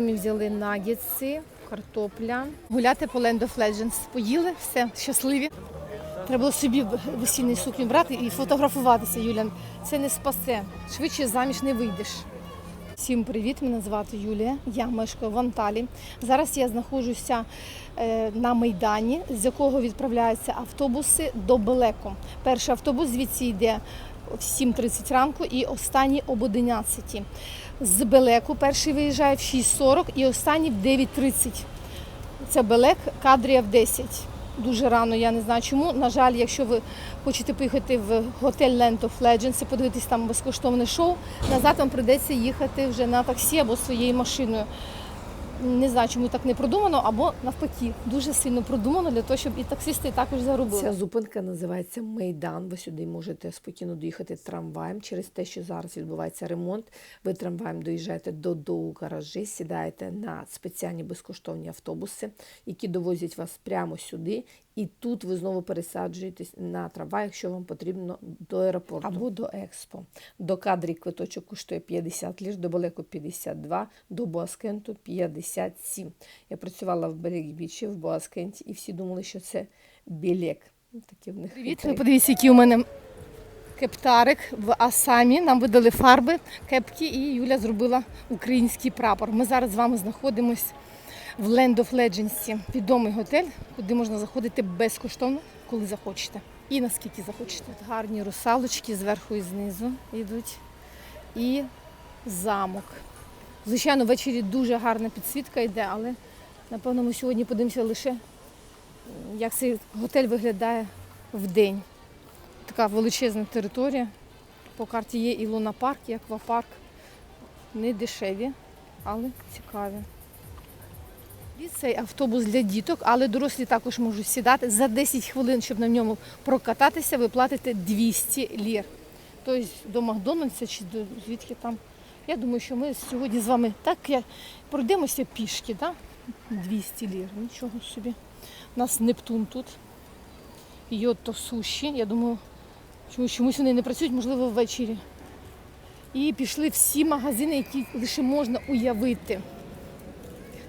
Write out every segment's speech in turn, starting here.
Ми взяли нагетси, картопля. Гуляти по Land of Legends. Поїли, все, щасливі. Треба було собі весільну сукню брати і фотографуватися, Юля. Це не спасе. Швидше заміж не вийдеш. Всім привіт! Мене звати Юлія. Я мешкаю в Анталі. Зараз я знаходжуся е, на Майдані, з якого відправляються автобуси до Белеку. Перший автобус звідси йде в 7.30 ранку і останній об 11. З Белеку перший виїжджає в 6.40 і останній в 9.30. Це Белек, Кадрія в 10. Дуже рано, я не знаю чому. На жаль, якщо ви хочете поїхати в готель Land of Legends і подивитись там безкоштовне шоу, назад вам прийдеться їхати вже на таксі або своєю машиною. Не знаю, чому так не продумано, або навпаки, дуже сильно продумано для того, щоб і таксисти також заробили. Ця зупинка називається Майдан. Ви сюди можете спокійно доїхати трамваєм. Через те, що зараз відбувається ремонт, ви трамваєм доїжджаєте до доу гаражі, сідаєте на спеціальні безкоштовні автобуси, які довозять вас прямо сюди. І тут ви знову пересаджуєтесь на трамвай, якщо вам потрібно до аеропорту або до експо. До кадрі квиточок коштує 50 ліж, до Балеку 52, до Боаскенту 57. Я працювала в Белек-Бічі, в Боаскенті, і всі думали, що це білек. Такі в них Привіт, ви подивіться, який у мене кептарик в Асамі. Нам видали фарби, кепки, і Юля зробила український прапор. Ми зараз з вами знаходимось в Land of Legends, відомий готель, куди можна заходити безкоштовно, коли захочете. І наскільки захочете. Тут гарні русалочки зверху і знизу йдуть. І замок. Звичайно, ввечері дуже гарна підсвітка йде, але напевно ми сьогодні подивимося лише, як цей готель виглядає в день. Така величезна територія. По карті є і лунапарк, і аквапарк. Не дешеві, але цікаві. І цей автобус для діток, але дорослі також можуть сідати. За 10 хвилин, щоб на ньому прокататися, ви платите 200 лір. Тобто до Макдональдса чи до звідки там. Я думаю, що ми сьогодні з вами так пройдемося пішки, да? 200 лір. Нічого собі. У нас Нептун тут. Йотто суші. Я думаю, чому- чомусь вони не працюють, можливо, ввечері. І пішли всі магазини, які лише можна уявити.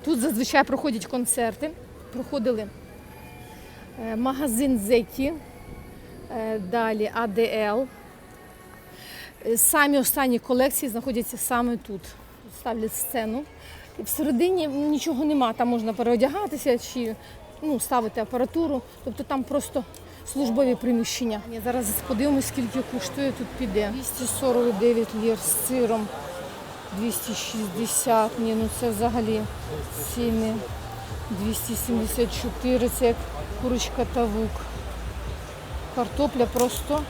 Тут зазвичай проходять концерти. Проходили е, магазин Зекі, е, далі АДЛ. Е, Самі останні колекції знаходяться саме тут. Ставлять сцену. Всередині нічого нема. Там можна переодягатися чи ну, ставити апаратуру. Тобто там просто службові приміщення. Зараз подивимось, скільки коштує тут піде. 249 лір з сиром. 260, ні, ну це взагалі ціни. 274, це як курочка та вук. Картопля просто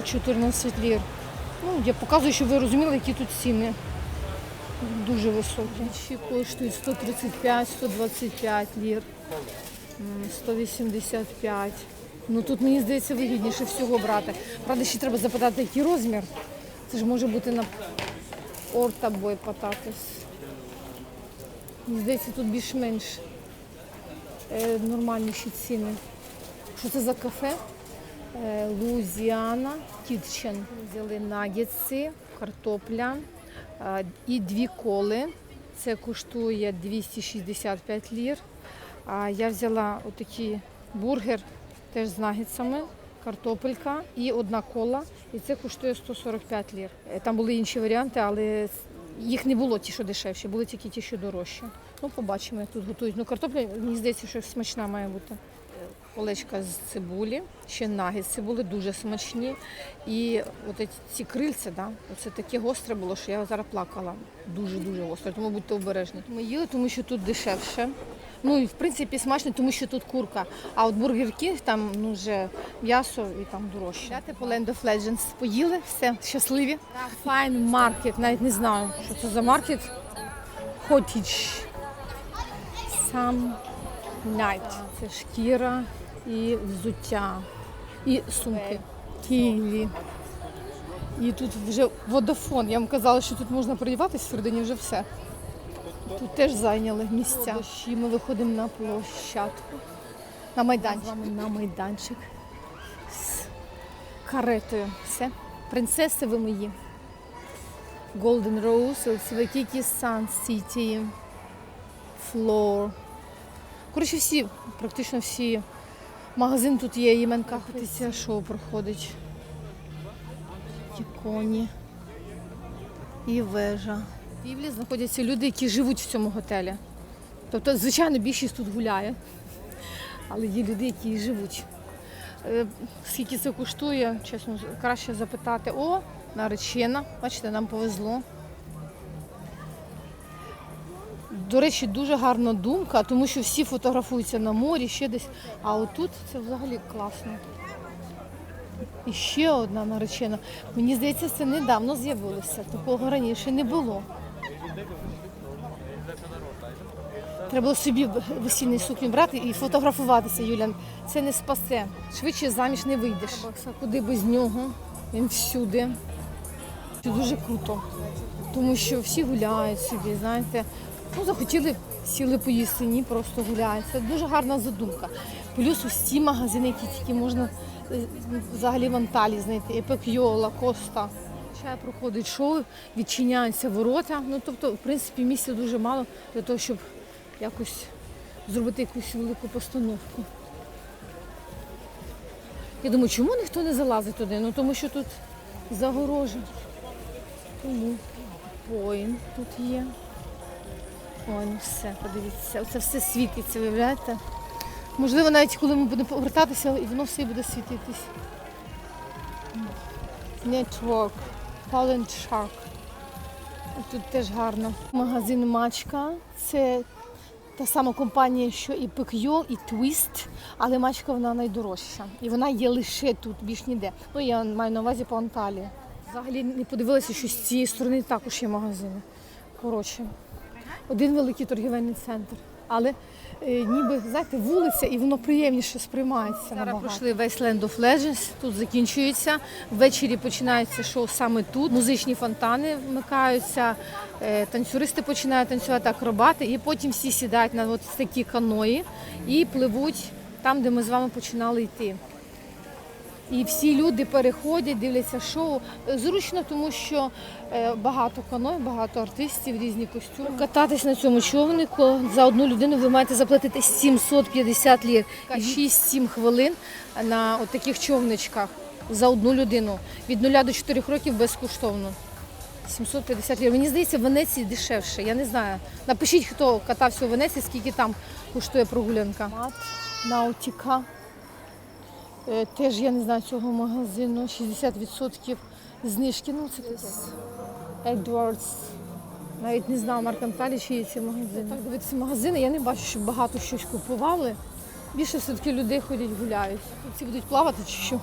у 14 лір. Ну, я показую, щоб ви розуміли, які тут ціни. Дуже високі. Ще коштують 135, 125 лір, 185. Ну тут мені здається вигідніше всього брати. Правда, ще треба запитати, який розмір. Це ж може бути на орта-бой потатис. Мені здається, тут більш-менш е, нормальніші ціни. Що це за кафе? Е, Лузіана Кітчен. Взяли нагетси, картопля і дві коли. Це коштує 265 лір. А я взяла отакий бургер теж з нагетсами, картопелька і одна кола. І це коштує 145 лір. Е, Там були інші варіанти, але їх не було ті, що дешевші, були тільки ті, що дорожчі. Ну, побачимо, як тут готують. Ну, картопля, мені здається, що смачна має бути. Колечка з цибулі, ще нагетси були дуже смачні. І от ці крильця, да, це таке гостре було, що я зараз плакала. Дуже-дуже гостре, тому будьте обережні. Ми їли, тому що тут дешевше. Ну і в принципі смачно, тому що тут курка. А от Бургер Кінг там ну, вже м'ясо і там дорожче. По Land of Legends. Поїли, все, щасливі. Fine Market, навіть не знаю, що це за маркет. Cottage. Сам Night. Це шкіра і взуття, і сумки. Кілі. І тут вже водофон. Я вам казала, що тут можна переодіватися всередині вже все. Тут теж зайняли місця. І ми виходимо на площадку. На майданчик. На майданчик. З каретою. Все. Принцеси ви мої. Golden Rose, Сивакікі, Sun City. Floor. Коротше, всі, практично всі. Магазин тут є, іменка. Це шоу проходить. І коні. І вежа. Півлі знаходяться люди, які живуть в цьому готелі. Тобто, звичайно, більшість тут гуляє, але є люди, які живуть. Е, Скільки це коштує, чесно, краще запитати. О, наречена. Бачите, нам повезло. До речі, дуже гарна думка, тому що всі фотографуються на морі, ще десь. А отут це взагалі класно. І ще одна наречена. Мені здається, це недавно з'явилося. Такого раніше не було. Треба собі весільний сукню брати і фотографуватися, Юлян. Це не спасе. Швидше заміж не вийдеш. Куди без нього? Він всюди. Це дуже круто. Тому що всі гуляють собі, знаєте. Ну, захотіли, сіли поїсти, ні, просто гуляють. Це дуже гарна задумка. Плюс усі магазини, які тільки можна е, взагалі в Анталії знайти. Епекйо, Лакоста. Чай проходить шоу, відчиняються ворота. Ну, тобто, в принципі, місця дуже мало для того, щоб якось зробити якусь велику постановку. Я думаю, чому ніхто не залазить туди? Ну тому що тут загорожа. Тому воїн тут є. Ой, ну все, подивіться, це все світиться, виявляєте? Можливо, навіть коли ми будемо повертатися, і воно все буде світитись. Network, Poland Shark. Тут теж гарно. Магазин Мачка. Це та сама компанія, що і Пекйо, і Twist, але Мачка вона найдорожча. І вона є лише тут, більш ніде. Ну, я маю на увазі по Анталії. Взагалі не подивилася, що з цієї сторони також є магазини. Коротше, один великий торгівельний центр. Але е, ніби, знаєте, вулиця і воно приємніше сприймається. Зараз пройшли весь Land of Legends, тут закінчується. Ввечері починається шоу саме тут. Музичні фонтани вмикаються, е, танцюристи починають танцювати акробати, і потім всі сідають на от такі каної і пливуть там, де ми з вами починали йти. І всі люди переходять, дивляться шоу. Зручно, тому що е, багато каной, багато артистів, різні костюми. Кататись на цьому човнику за одну людину ви маєте заплатити 750 лір. 6-7 хвилин на от таких човничках за одну людину. Від 0 до 4 років безкоштовно. 750 лір. Мені здається, в Венеції дешевше. Я не знаю. Напишіть, хто катався у Венеції, скільки там коштує прогулянка. Наутіка. Е, Теж я не знаю цього магазину. 60% знижки. Ну, це Edwards. Навіть не знаю, Марк Анталі, чи є ці магазини. Так дивитися магазини, я не бачу, щоб багато щось купували. Більше все-таки людей ходять, гуляють. Ці будуть плавати чи що?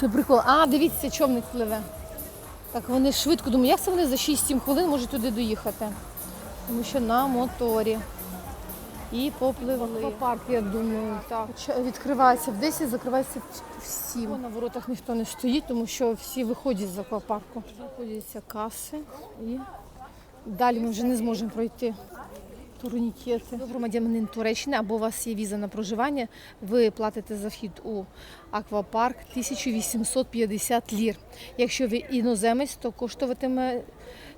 Це прикол. А, дивіться, човник пливе. Так вони швидко думаю, як це вони за 6-7 хвилин можуть туди доїхати? Тому що на моторі. І попливли. Аквапарк, я думаю, так. Відкривається в 10, закривається в 7. На воротах ніхто не стоїть, тому що всі виходять з аквапарку. Знаходяться каси і далі ми вже не зможемо пройти. Турнікети. Ви громадянин Туреччини або у вас є віза на проживання, ви платите за вхід у аквапарк 1850 лір. Якщо ви іноземець, то коштуватиме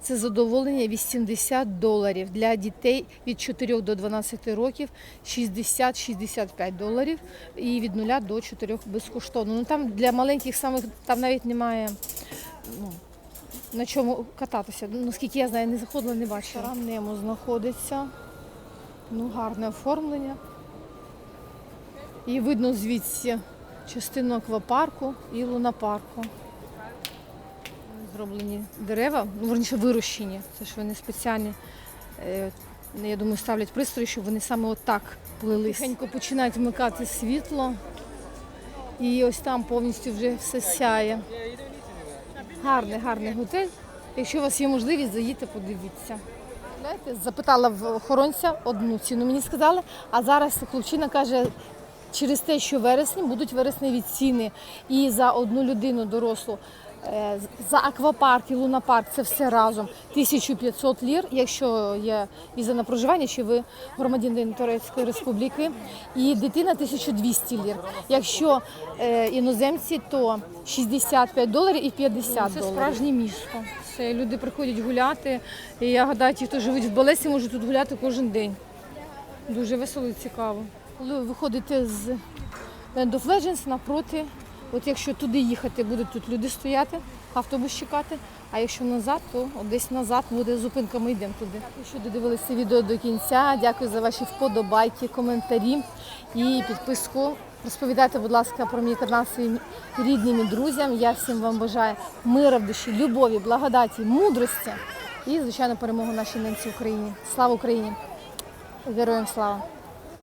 це задоволення 80 доларів. Для дітей від 4 до 12 років 60-65 доларів і від 0 до 4 безкоштовно. Ну там для маленьких самих там навіть немає. Ну, на чому кататися. Ну, Наскільки я знаю, не заходила, не бачила. Там Немо знаходиться. Ну, гарне оформлення. І видно звідси частину аквапарку і лунапарку. Зроблені дерева, ну, верніше вирощені. Це ж вони спеціальні. е, Я думаю, ставлять пристрої, щоб вони саме отак плились. Тихенько починають вмикати світло. І ось там повністю вже все сяє. Гарний, гарний готель. Якщо у вас є можливість, заїдьте, подивіться. Запитала в охоронця одну ціну, мені сказали, а зараз хлопчина каже, через те, що вересні будуть вересневі ціни. І за одну людину дорослу За аквапарк і лунапарк це все разом 1500 лір, якщо є віза на проживання, чи ви громадянин Турецької республіки, і дитина 1200 лір. Якщо е, іноземці, то 65 доларів і 50 доларів. Це справжнє місто. Це люди приходять гуляти. І я гадаю, ті, хто живуть в Балесі, можуть тут гуляти кожен день. Дуже весело і цікаво. Коли ви виходите з Land of Legends напроти, от якщо туди їхати, будуть тут люди стояти, автобус чекати. А якщо назад, то десь назад буде зупинка, ми йдемо туди. Дякую, що додивилися відео до кінця. Дякую за ваші вподобайки, коментарі і підписку. Розповідайте, будь ласка, про мій канал своїм рідним і друзям. Я всім вам бажаю мира в душі, любові, благодаті, мудрості і, звичайно, перемогу нашій ненці Україні. Слава Україні! Героям слава!